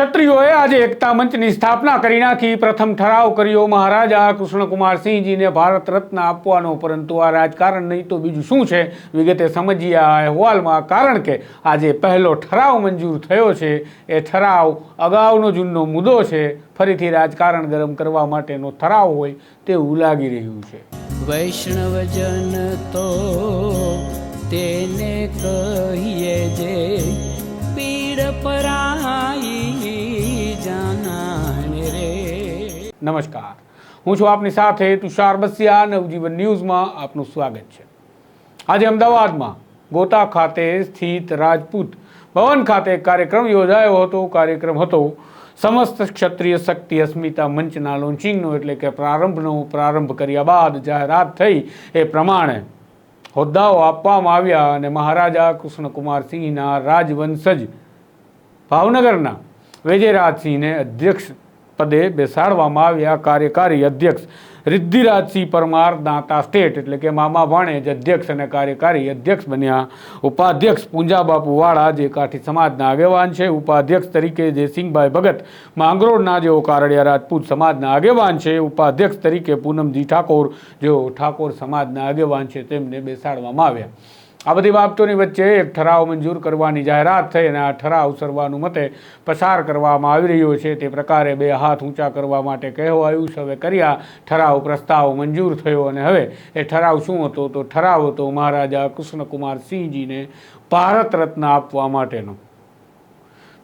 ક્ષત્રિયોએ આજે એકતા મંચની સ્થાપના કરી નાખી. પ્રથમ ઠરાવ કર્યો મહારાજા કૃષ્ણકુમારસિંહજીને ભારત રત્ન આપવાનો, પરંતુ આ રાજકારણ નહીં તો બીજું શું છે? વિગતે સમજીએ આ અહેવાલમાં, કારણ કે આજે પહેલો ઠરાવ મંજૂર થયો છે. એ ઠરાવ અગાઉનો જૂનો મુદ્દો છે. ફરીથી રાજકારણ ગરમ કરવા માટેનો ઠરાવ હોય તેવું લાગી રહ્યું છે. વૈષ્ણવજન તો તેને કહીએ જે પીડ પરાઈ નમસ્કાર. હું છું આપની સાથે તુષાર બસિયા, નવજીવન ન્યૂઝમાં આપનું સ્વાગત છે. આજે અમદાવાદમાં ગોતા ખાતે સ્થિત રાજપૂત ભવન ખાતે કાર્યક્રમ યોજાયો હતો. કાર્યક્રમ હતો સમસ્ત ક્ષત્રિય શક્તિ અસ્મિતા મંચના લોન્ચિંગનો, એટલે કે પ્રારંભનો. પ્રારંભ કર્યા બાદ જાહેરાત થઈ એ પ્રમાણે હોદ્દાઓ આપવામાં આવ્યા અને મહારાજા કૃષ્ણકુમારસિંહના રાજવંશજ ભાવનગરના વિજયરાજસિંહને અધ્યક્ષ પદે બેસાડવામાં આવ્યા કાર્યકારી અધ્યક્ષ રિદ્ધિરાજસિંહ પરમાર, દાંતા સ્ટેટ એટલે કે મામા ભાણેજ અધ્યક્ષ અને કાર્યકારી અધ્યક્ષ બન્યા. ઉપાધ્યક્ષ પૂંજાબાપુ વાળા જે કાઠી સમાજના આગેવાન છે. ઉપાધ્યક્ષ તરીકે જયસિંહભાઈ ભગત માંગરોળના જેઓ કારડિયા રાજપૂત સમાજના આગેવાન છે. ઉપાધ્યક્ષ તરીકે પૂનમજી ઠાકોર, જેઓ ઠાકોર સમાજના આગેવાન છે, તેમને બેસાડવામાં આવ્યા. આ બધી બાબતોની વચ્ચે એક ઠરાવ મંજૂર કરવાની જાહેરાત થઈ અને આ ઠરાવ સર્વાનુમતે પસાર કરવામાં આવી રહ્યો છે. તે પ્રકારે બે હાથ ઊંચા કરવા માટે કહેવાયું છે હવે કર્યા ઠરાવ પ્રસ્તાવ મંજૂર થયો અને હવે એ ઠરાવ શું હતો? તો ઠરાવ હતો મહારાજા કૃષ્ણકુમાર સિંહજીને ભારત રત્ન આપવા માટેનો.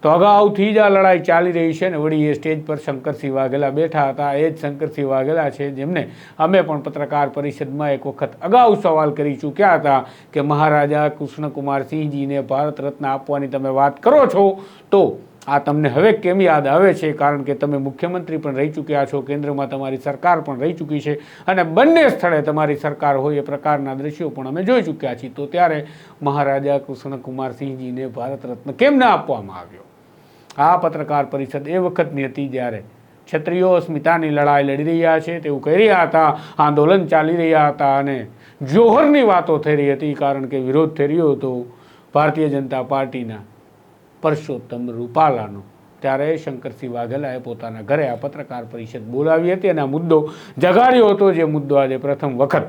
તો અગાઉથી જ આ લડાઈ ચાલી રહી છે ને વળી એ સ્ટેજ પર શંકરસિંહ વાઘેલા બેઠા હતા. એ જ શંકરસિંહ વાઘેલા છે જેમને અમે પણ પત્રકાર પરિષદમાં એક વખત અગાઉ સવાલ કરી ચૂક્યા હતા કે મહારાજા કૃષ્ણકુમારસિંહજીને ભારત રત્ન આપવાની તમે વાત કરો છો તો આ તમને હવે કેમ યાદ આવે છે? કારણ કે તમે મુખ્યમંત્રી પણ રહી ચૂક્યા છો, કેન્દ્રમાં તમારી સરકાર પણ રહી ચૂકી છે અને બંને સ્થળે તમારી સરકાર હોય એ પ્રકારના દ્રશ્યો પણ અમે જોઈ ચૂક્યા છીએ. તો ત્યારે મહારાજા કૃષ્ણકુમાર સિંહજીને ભારત રત્ન કેમ ના આપવામાં આવ્યો? આ પત્રકાર પરિષદ એ વખતની હતી જ્યારે ક્ષત્રિયો અસ્મિતાની લડાઈ લડી રહ્યા છે, તેવું કહી રહ્યા હતા, આંદોલન ચાલી રહ્યા હતા અને જોહરની વાતો થઈ રહી હતી, કારણ કે વિરોધ થઈ રહ્યો હતો ભારતીય જનતા પાર્ટીના પરસોત્તમ રૂપાલાનો. ત્યારે શંકરસિંહ વાઘેલાએ પોતાના ઘરે આ પત્રકાર પરિષદ બોલાવી હતી અને આ મુદ્દો જગાડ્યો હતો, જે મુદ્દો આજે પ્રથમ વખત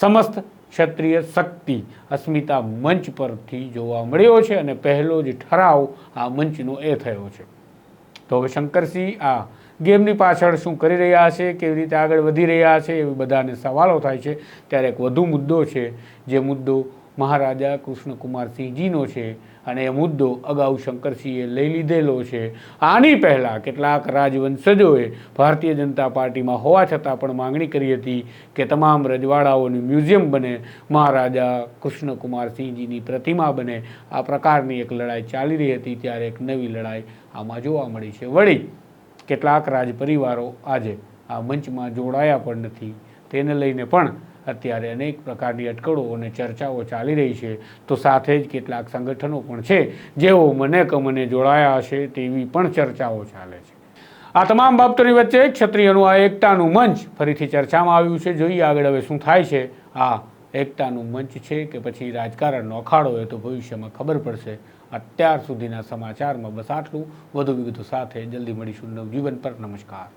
સમસ્ત ક્ષત્રિય શક્તિ અસ્મિતા મંચ પરથી જોવા મળ્યો છે અને પહેલો જ ઠરાવ આ મંચનો એ થયો છે. તો હવે શંકરસિંહ આ ગેમની પાછળ શું કરી રહ્યા છે, કેવી રીતે આગળ વધી રહ્યા છે, એવી બધાને સવાલો થાય છે. ત્યારે એક વધુ મુદ્દો છે, જે મુદ્દો મહારાજા કૃષ્ણકુમારસિંહજીનો છે અને એ મુદ્દો અગાઉ શંકરસિંહે લઈ લીધેલો છે. આની પહેલાં કેટલાક રાજવંશજોએ ભારતીય જનતા પાર્ટીમાં હોવા છતાં પણ માંગણી કરી હતી કે તમામ રજવાડાઓનું મ્યુઝિયમ બને, મહારાજા કૃષ્ણકુમારસિંહજીની પ્રતિમા બને. આ પ્રકારની એક લડાઈ ચાલી રહી હતી ત્યારે એક નવી લડાઈ આમાં જોવા મળી છે. વળી કેટલાક રાજ પરિવારો આજે આ મંચમાં જોડાયા પણ નથી. તેને લઈને પણ અત્યારે અનેક પ્રકારની અટકળો અને ચર્ચાઓ ચાલી રહી છે. તો સાથે જ કેટલાક સંગઠનો પણ છે, જેઓ મને કમને જોડાયા હશે તેવી પણ ચર્ચાઓ ચાલે છે. આ તમામ બાબતોની વચ્ચે ક્ષત્રિયનું આ એકતાનું મંચ ફરીથી ચર્ચામાં આવ્યું છે. જોઈએ આગળ હવે શું થાય છે. આ એકતાનું મંચ છે કે પછી રાજકારણનો અખાડો એ તો ભવિષ્યમાં ખબર પડશે. અત્યાર સુધીના સમાચારમાં બસ આટલું. વધુ વિગતો સાથે જલ્દી મળીશું નવજીવન પર. નમસ્કાર.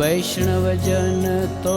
વૈષ્ણવજન તો